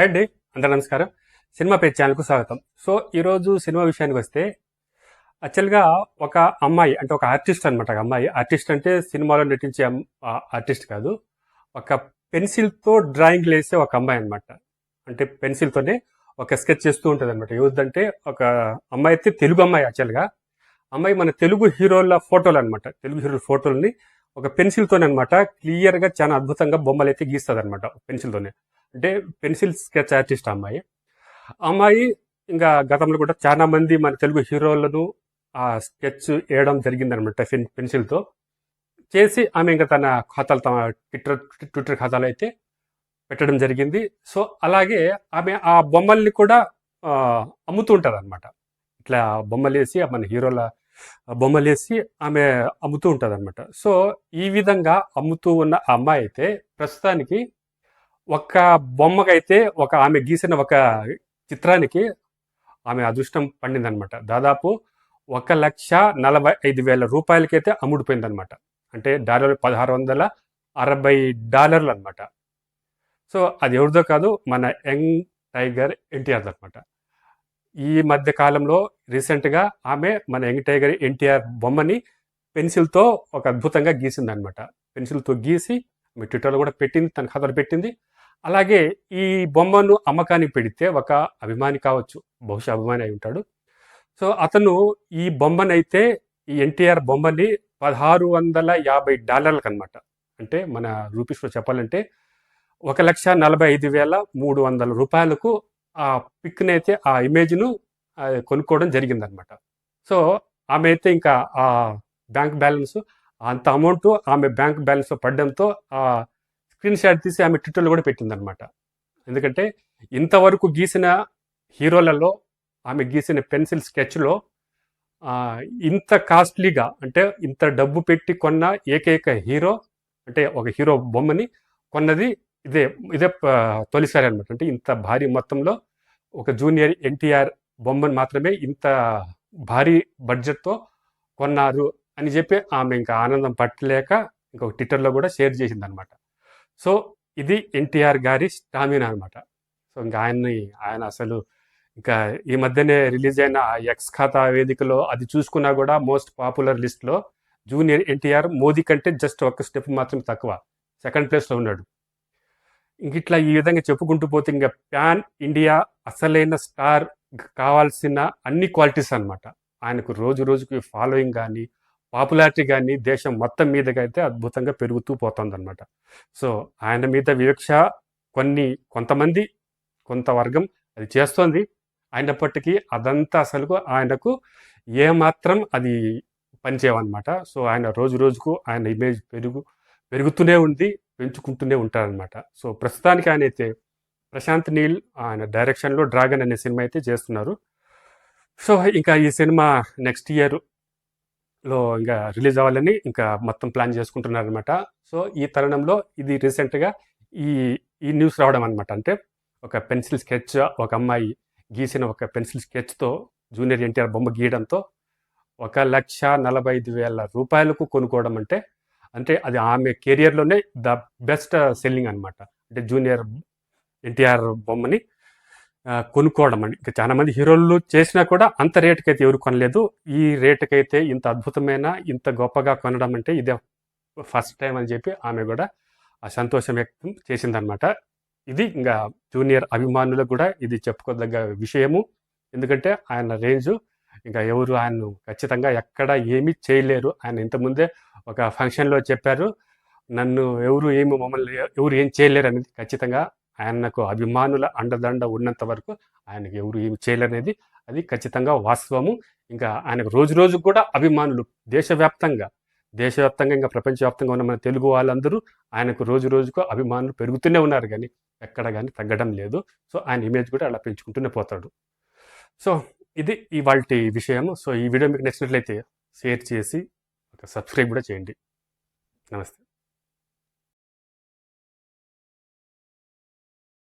Hi అండి అందరూ నమస్కారం. సినిమా పేజ్ ఛానల్కు స్వాగతం. సో ఈరోజు సినిమా విషయానికి వస్తే యాక్చువల్గా ఒక అమ్మాయి అంటే ఒక ఆర్టిస్ట్ అనమాట అమ్మాయి. ఆర్టిస్ట్ అంటే సినిమాలో నటించే ఆర్టిస్ట్ కాదు. ఒక పెన్సిల్తో డ్రాయింగ్ వేసే ఒక అమ్మాయి అనమాట అంటే పెన్సిల్తోనే ఒక స్కెచ్ చేస్తూ ఉంటుంది అనమాట ఏదంటే ఒక అమ్మాయి అయితే తెలుగు అమ్మాయి యాక్చువల్గా. అమ్మాయి మన తెలుగు హీరోల ఫోటోలు అనమాట తెలుగు హీరోల ఫోటోలని ఒక పెన్సిల్తోనే అనమాట క్లియర్గా చాలా అద్భుతంగా బొమ్మలు అయితే గీస్తుంది అనమాట పెన్సిల్తోనే. అంటే పెన్సిల్ స్కెచ్ ఆర్టిస్ట్ అమ్మాయి. అమ్మాయి ఇంకా గతంలో కూడా చాలా మంది మన తెలుగు హీరోలను ఆ స్కెచ్ వేయడం జరిగిందనమాట పెన్ పెన్సిల్తో. చేసి ఆమె ఇంకా తన ఖాతాలు తమ ట్విట్టర్ ట్విట్టర్ ఖాతాలు అయితే పెట్టడం జరిగింది. సో అలాగే ఆమె ఆ బొమ్మల్ని కూడా అమ్ముతూ ఉంటుంది అనమాట ఇట్లా బొమ్మలు వేసి మన హీరోల బొమ్మలు వేసి ఆమె అమ్ముతూ ఉంటుంది అనమాట సో ఈ విధంగా అమ్ముతూ ఉన్న అమ్మాయి అయితే ప్రస్తుతానికి ఒక బొమ్మకైతే ఒక ఆమె గీసిన ఒక చిత్రానికి ఆమె అదృష్టం పండిందనమాట దాదాపు ఒక లక్ష నలభై ఐదు వేల రూపాయలకైతే అమ్ముడుపోయిందనమాట అంటే డాలర్ పదహారు వందల అరవై డాలర్లు అనమాట సో అది ఎవరిదో కాదు మన యంగ్ టైగర్ ఎన్టీఆర్ అనమాట ఈ మధ్య కాలంలో రీసెంట్గా ఆమె మన యంగ్ టైగర్ ఎన్టీఆర్ బొమ్మని పెన్సిల్తో ఒక అద్భుతంగా గీసిందనమాట పెన్సిల్తో గీసి ఆమె ట్విట్టర్లో కూడా పెట్టింది తన ఖాతాలో పెట్టింది. అలాగే ఈ బొమ్మను అమ్మకానికి పెడితే ఒక అభిమాని కావచ్చు బహుశా అభిమాని అయి ఉంటాడు. సో అతను ఈ బొమ్మనైతే ఈ ఎన్టీఆర్ బొమ్మని పదహారు వందల యాభై డాలర్లకు అనమాట అంటే మన రూపీస్లో చెప్పాలంటే ఒక లక్ష నలభై ఐదు వేల మూడు వందల రూపాయలకు ఆ పిక్ని అయితే ఆ ఇమేజ్ను కొనుక్కోవడం జరిగిందనమాట సో ఆమె అయితే ఇంకా ఆ బ్యాంక్ బ్యాలెన్స్ అంత అమౌంట్ ఆమె బ్యాంక్ బ్యాలెన్స్ పడడంతో ఆ స్క్రీన్ షాట్ తీసి ఆమె ట్విట్టర్లో కూడా పెట్టిందనమాట ఎందుకంటే ఇంతవరకు గీసిన హీరోలలో ఆమె గీసిన పెన్సిల్ స్కెచ్లో ఇంత కాస్ట్లీగా అంటే ఇంత డబ్బు పెట్టి కొన్న ఏకైక హీరో అంటే ఒక హీరో బొమ్మని కొన్నది ఇదే ఇదే తొలిసారి అనమాట అంటే ఇంత భారీ మొత్తంలో ఒక జూనియర్ ఎన్టీఆర్ బొమ్మను మాత్రమే ఇంత భారీ బడ్జెట్తో కొన్నారు అని చెప్పి ఆమె ఇంకా ఆనందం పట్టలేక ఇంకొక ట్విట్టర్లో కూడా షేర్ చేసింది అనమాట సో ఇది ఎన్టీఆర్ గారి స్టామినా అనమాట సో ఇంకా ఆయన్ని ఆయన అసలు ఇంకా ఈ మధ్యనే రిలీజ్ అయిన ఎక్స్ ఖాతా వేదికలో అది చూసుకున్నా కూడా మోస్ట్ పాపులర్ లిస్ట్లో జూనియర్ ఎన్టీఆర్ మోదీ కంటే జస్ట్ ఒక స్టెప్ మాత్రం తక్కువ. సెకండ్ ప్లేస్లో ఉన్నాడు. ఇంక ఇట్లా ఈ విధంగా చెప్పుకుంటూ పోతే ఇంకా ప్యాన్ ఇండియా అసలైన స్టార్ కావాల్సిన అన్ని క్వాలిటీస్ అనమాట ఆయనకు రోజు రోజుకి ఫాలోయింగ్ కానీ పాపులారిటీ కానీ దేశం మొత్తం మీదగా అయితే అద్భుతంగా పెరుగుతూ పోతుందన్నమాట. సో ఆయన మీద వివక్ష కొన్ని కొంతమంది కొంత వర్గం అది చేస్తోంది. అయినప్పటికీ అదంతా అసలు ఆయనకు ఏమాత్రం అది పనిచేయమన్నమాట సో ఆయన రోజు రోజుకు ఆయన ఇమేజ్ పెరుగు పెరుగుతూనే ఉంది పెంచుకుంటూనే ఉంటారనమాట సో ప్రస్తుతానికి ఆయన అయితే ప్రశాంత్ నీల్ ఆయన డైరెక్షన్లో డ్రాగన్ అనే సినిమా అయితే చేస్తున్నారు. సో ఇంకా ఈ సినిమా నెక్స్ట్ ఇయర్ లో ఇంకా రిలీజ్ అవ్వాలని ఇంకా మొత్తం ప్లాన్ చేసుకుంటున్నారు అనమాట సో ఈ తరుణంలో ఇది రీసెంట్గా ఈ ఈ న్యూస్ రావడం అనమాట అంటే ఒక పెన్సిల్ స్కెచ్ ఒక అమ్మాయి గీసిన ఒక పెన్సిల్ స్కెచ్తో జూనియర్ ఎన్టీఆర్ బొమ్మ గీయడంతో ఒక లక్ష నలభై ఐదు వేల రూపాయలకు కొనుక్కోవడం అంటే అంటే అది ఆమె కెరియర్లోనే ద బెస్ట్ సెల్లింగ్ అనమాట అంటే జూనియర్ ఎన్టీఆర్ బొమ్మని కొనుక్కోవడం అని ఇంకా చాలా మంది హీరోలు చేసినా కూడా అంత రేటుకైతే ఎవరు కొనలేదు. ఈ రేటుకైతే ఇంత అద్భుతమైన ఇంత గొప్పగా కొనడం అంటే ఇదే ఫస్ట్ టైం అని చెప్పి ఆమె కూడా ఆ సంతోషం వ్యక్తం చేసిందనమాట ఇది ఇంకా జూనియర్ అభిమానులకు కూడా ఇది చెప్పుకోదగ్గ విషయము. ఎందుకంటే ఆయన రేంజ్ ఇంకా ఎవరు ఆయన ఖచ్చితంగా ఎక్కడ ఏమీ చేయలేరు. ఆయన ఇంతకుముందే ఒక ఫంక్షన్లో చెప్పారు నన్ను ఎవరు ఏమి మమ్మల్ని ఎవరు ఏం చేయలేరు అనేది ఖచ్చితంగా ఆయనకు అభిమానుల అండదండ ఉన్నంత వరకు ఆయనకు ఎవరు ఏమి చేయలేనేది. అది ఖచ్చితంగా వాస్తవము. ఇంకా ఆయనకు రోజు రోజు కూడా అభిమానులు దేశవ్యాప్తంగా దేశవ్యాప్తంగా ఇంకా ప్రపంచవ్యాప్తంగా ఉన్న మన తెలుగు వాళ్ళందరూ ఆయనకు రోజు రోజుకు అభిమానులు పెరుగుతూనే ఉన్నారు కానీ ఎక్కడ కానీ తగ్గడం లేదు. సో ఆయన ఇమేజ్ కూడా అలా పెంచుకుంటూనే పోతాడు. సో ఇది ఇవాళ విషయము. సో ఈ వీడియో మీకు నచ్చినట్లయితే షేర్ చేసి ఒక సబ్స్క్రైబ్ కూడా చేయండి. నమస్తే.